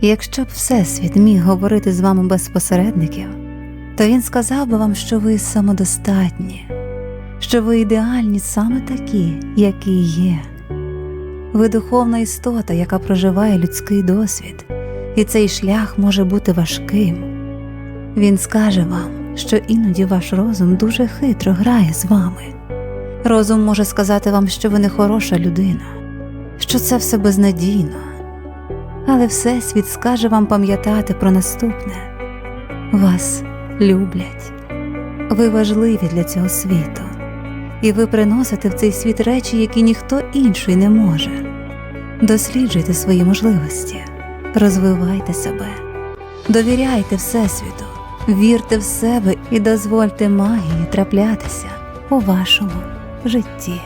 Якщо б Всесвіт міг говорити з вами без посередників, то він сказав би вам, що ви самодостатні, що ви ідеальні саме такі, які є. Ви духовна істота, яка проживає людський досвід, і цей шлях може бути важким. Він скаже вам, що іноді ваш розум дуже хитро грає з вами. Розум може сказати вам, що ви не хороша людина, що це все безнадійно. Але Всесвіт скаже вам пам'ятати про наступне. Вас люблять, ви важливі для цього світу, і ви приносите в цей світ речі, які ніхто інший не може. Досліджуйте свої можливості, розвивайте себе, довіряйте Всесвіту, вірте в себе і дозвольте магії траплятися у вашому житті.